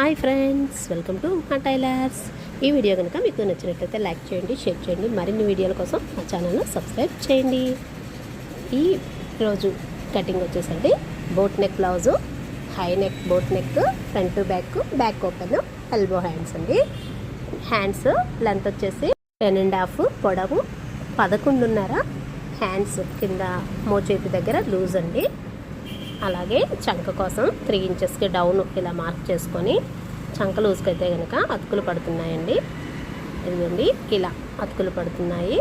Hi friends welcome to మా tailors. ఈ video కనుక మీకు నచ్చినట్లయితే లైక్ చేయండి షేర్ చేయండి మరిన్ని వీడియోల కోసం మా ఛానల్ను సబ్స్క్రైబ్ చేయండి. ఈ రోజు కటింగ్ వచ్చేసండి boat neck blouse high neck boat neck front back back open elbow hands అండి. హ్యాండ్స్ లెంత్ వచ్చేసి టెన్ అండ్ హాఫ్ పొడవు పదకొండున్నర. హ్యాండ్స్ కింద మోచేతి దగ్గర లూజ్ అండి. అలాగే చంక కోసం త్రీ ఇంచెస్కి డౌన్ ఇలా మార్క్ చేసుకొని చంక లూజ్కి అయితే కనుక అతుకులు పడుతున్నాయండి. ఇదిగోండి ఇలా అతుకులు పడుతున్నాయి.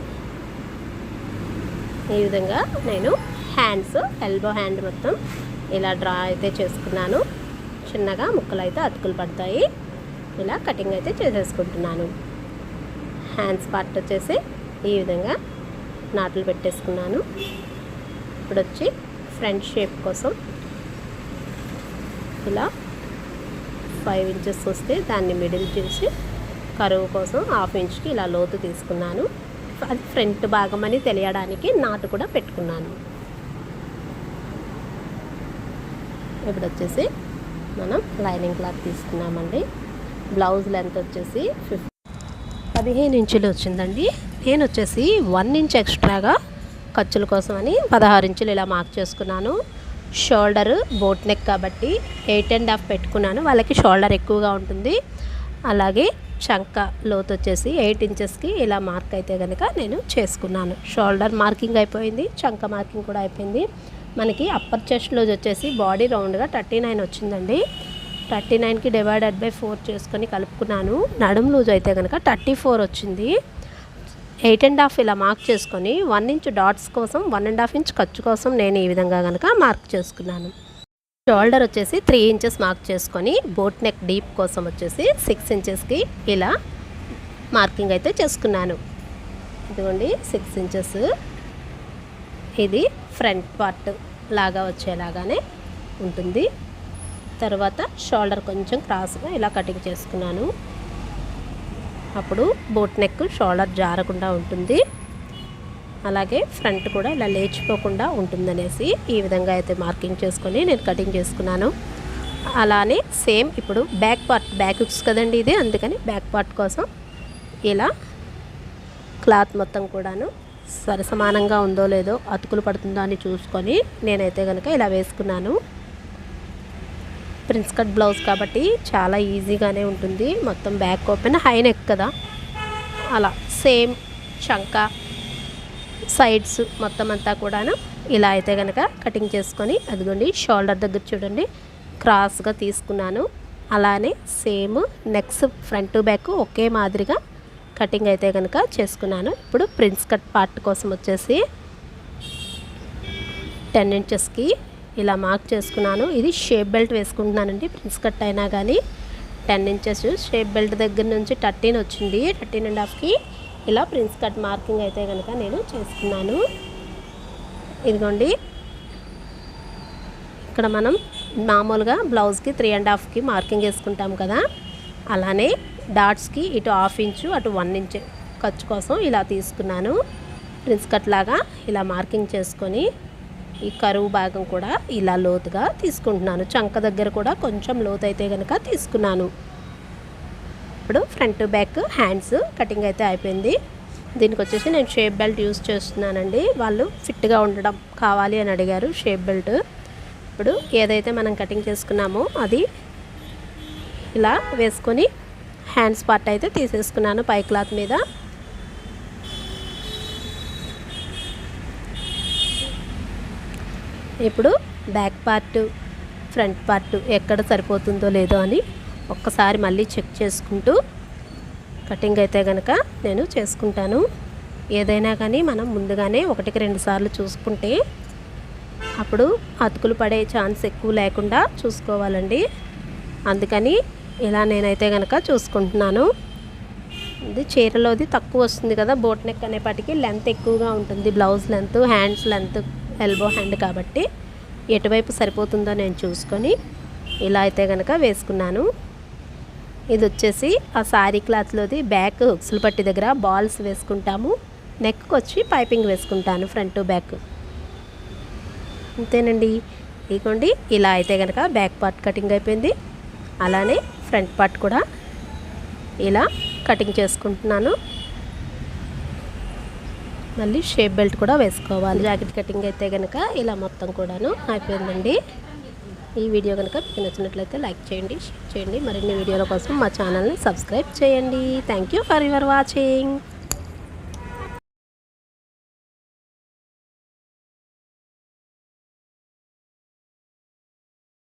ఈ విధంగా నేను హ్యాండ్స్ ఎల్బో హ్యాండ్ మొత్తం ఇలా డ్రా అయితే చేసుకున్నాను. చిన్నగా ముక్కలు అయితే అతుకులు పడతాయి. ఇలా కటింగ్ అయితే చేసేసుకుంటున్నాను. హ్యాండ్స్ పార్ట్ వచ్చేసి ఈ విధంగా నాట్లు పెట్టేసుకున్నాను. ఇప్పుడు వచ్చి ఫ్రంట్ షేప్ కోసం ఇలా ఫైవ్ ఇంచెస్ వస్తే దాన్ని మిడిల్ చేసి కరువు కోసం హాఫ్ ఇంచ్కి ఇలా లోతు తీసుకున్నాను. అది ఫ్రంట్ భాగం అని తెలియడానికి నాటు కూడా పెట్టుకున్నాను. ఇప్పుడు వచ్చేసి మనం లైనింగ్ క్లాత్ తీసుకున్నామండి. బ్లౌజ్ లెంత్ వచ్చేసి ఫిఫ్ పదిహేను ఇంచులు వచ్చిందండి. నేను వచ్చేసి వన్ ఇంచ్ ఎక్స్ట్రాగా ఖర్చుల కోసం అని పదహారు ఇంచులు ఇలా మార్క్ చేసుకున్నాను. షోల్డర్ బోట్ నెక్ కాబట్టి ఎయిట్ అండ్ హాఫ్ పెట్టుకున్నాను. వాళ్ళకి షోల్డర్ ఎక్కువగా ఉంటుంది. అలాగే చంక లోతు వచ్చేసి ఎయిట్ ఇంచెస్కి ఇలా మార్క్ అయితే కనుక నేను చేసుకున్నాను. షోల్డర్ మార్కింగ్ అయిపోయింది చంక మార్కింగ్ కూడా అయిపోయింది. మనకి అప్పర్ చెస్ట్ లూజ్ వచ్చేసి బాడీ రౌండ్గా థర్టీ నైన్ వచ్చిందండి. థర్టీ నైన్కి డివైడెడ్ బై ఫోర్ చేసుకొని కలుపుకున్నాను. నడుము లూజ్ అయితే కనుక థర్టీ ఫోర్ వచ్చింది. ఎయిట్ అండ్ హాఫ్ ఇలా మార్క్ చేసుకొని వన్ ఇంచ్ డాట్స్ కోసం వన్ అండ్ హాఫ్ ఇంచ్ ఖర్చు కోసం నేను ఈ విధంగా కనుక మార్క్ చేసుకున్నాను. షోల్డర్ వచ్చేసి త్రీ ఇంచెస్ మార్క్ చేసుకొని బోట్ నెక్ డీప్ కోసం వచ్చేసి సిక్స్ ఇంచెస్కి ఇలా మార్కింగ్ అయితే చేసుకున్నాను. ఇదిగోండి సిక్స్ ఇంచెస్. ఇది ఫ్రంట్ పార్ట్ లాగా వచ్చేలాగానే ఉంటుంది. తర్వాత షోల్డర్ కొంచెం క్రాస్గా ఇలా కటింగ్ చేసుకున్నాను. అప్పుడు బోట్ నెక్ షోల్డర్ జారకుండా ఉంటుంది. అలాగే ఫ్రంట్ కూడా ఇలా లేచిపోకుండా ఉంటుందనేసి ఈ విధంగా అయితే మార్కింగ్ చేసుకొని నేను కటింగ్ చేసుకున్నాను. అలానే సేమ్ ఇప్పుడు బ్యాక్ పార్ట్ బ్యాక్ హుక్స్ కదండి ఇది అందుకని బ్యాక్ పార్ట్ కోసం ఇలా క్లాత్ మొత్తం కూడాను సరసమానంగా ఉందో లేదో అతుకులు పడుతుందో అని చూసుకొని నేనైతే కనుక ఇలా వేసుకున్నాను. ప్రిన్స్ కట్ బ్లౌజ్ కాబట్టి చాలా ఈజీగానే ఉంటుంది. మొత్తం బ్యాక్ ఓపెన్ హై నెక్ కదా. అలా సేమ్ చంక సైడ్స్ మొత్తం అంతా కూడాను ఇలా అయితే కనుక కటింగ్ చేసుకొని అదిగోండి షోల్డర్ దగ్గర చూడండి క్రాస్గా తీసుకున్నాను. అలానే సేమ్ నెక్స్ ఫ్రంట్ బ్యాక్ ఒకే మాదిరిగా కటింగ్ అయితే కనుక చేసుకున్నాను. ఇప్పుడు ప్రిన్స్ కట్ పార్ట్ కోసం వచ్చేసి టెన్ ఇంచెస్కి ఇలా మార్క్ చేసుకున్నాను. ఇది షేప్ బెల్ట్ వేసుకుంటున్నానండి ప్రిన్స్ కట్ అయినా కానీ టెన్ ఇంచెస్ షేప్ బెల్ట్ దగ్గర నుంచి థర్టీన్ వచ్చింది. థర్టీన్ అండ్ హాఫ్కి ఇలా ప్రిన్స్ కట్ మార్కింగ్ అయితే కనుక నేను చేసుకున్నాను. ఇదిగోండి. ఇక్కడ మనం మామూలుగా బ్లౌజ్కి త్రీ అండ్ హాఫ్కి మార్కింగ్ వేసుకుంటాం కదా. అలానే డాట్స్కి ఇటు హాఫ్ ఇంచు అటు వన్ ఇంచ్ ఖర్చు కోసం ఇలా తీసుకున్నాను. ప్రిన్స్ కట్ లాగా ఇలా మార్కింగ్ చేసుకొని ఈ కరువు భాగం కూడా ఇలా లోతుగా తీసుకుంటున్నాను. చంక దగ్గర కూడా కొంచెం లోతు అయితే కనుక తీసుకున్నాను. ఇప్పుడు ఫ్రంట్ బ్యాక్ హ్యాండ్స్ కటింగ్ అయితే అయిపోయింది. దీనికి వచ్చేసి నేను షేప్ బెల్ట్ యూస్ చేస్తున్నానండి. వాళ్ళు ఫిట్గా ఉండడం కావాలి అని అడిగారు షేప్ బెల్ట్. ఇప్పుడు ఏదైతే మనం కటింగ్ చేసుకున్నామో అది ఇలా వేసుకొని హ్యాండ్స్ పార్ట్ అయితే తీసేసుకున్నాను పై క్లాత్ మీద. ఇప్పుడు బ్యాక్ పార్ట్ ఫ్రంట్ పార్ట్ ఎక్కడ సరిపోతుందో లేదో అని ఒక్కసారి మళ్ళీ చెక్ చేసుకుంటూ కటింగ్ అయితే కనుక నేను చేసుకుంటాను. ఏదైనా కానీ మనం ముందుగానే ఒకటికి రెండు సార్లు చూసుకుంటే అప్పుడు అతుకులు పడే ఛాన్స్ ఎక్కువ లేకుండా చూసుకోవాలండి. అందుకని ఇలా నేనైతే కనుక చూసుకుంటున్నాను. ఇది చీరలోది తక్కువ వస్తుంది కదా బోట్ నెక్ అనేపాటికి లెంత్ ఎక్కువగా ఉంటుంది blouse length hands length elbow hand కాబట్టి ఎటువైపు సరిపోతుందో నేను చూసుకొని ఇలా అయితే కనుక వేసుకున్నాను. ఇది వచ్చేసి ఆ శారీ క్లాత్లోది బ్యాక్ హుక్స్లు పట్టి దగ్గర బాల్స్ వేసుకుంటాము. నెక్కి వచ్చి పైపింగ్ వేసుకుంటాను ఫ్రంట్ బ్యాక్ అంతేనండి ఇదిగోండి ఇలా అయితే కనుక బ్యాక్ పార్ట్ కటింగ్ అయిపోయింది. అలానే ఫ్రంట్ పార్ట్ కూడా ఇలా కటింగ్ చేసుకుంటున్నాను. మళ్ళీ షేప్ బెల్ట్ కూడా వేసుకోవాలి. జాకెట్ కటింగ్ అయితే కనుక ఇలా మొత్తం కూడాను అయిపోయిందండి. ఈ వీడియో కనుక మీకు నచ్చినట్లయితే లైక్ చేయండి షేర్ చేయండి. మరిన్ని వీడియోల కోసం మా ఛానల్ని సబ్స్క్రైబ్ చేయండి. Thank you for your watching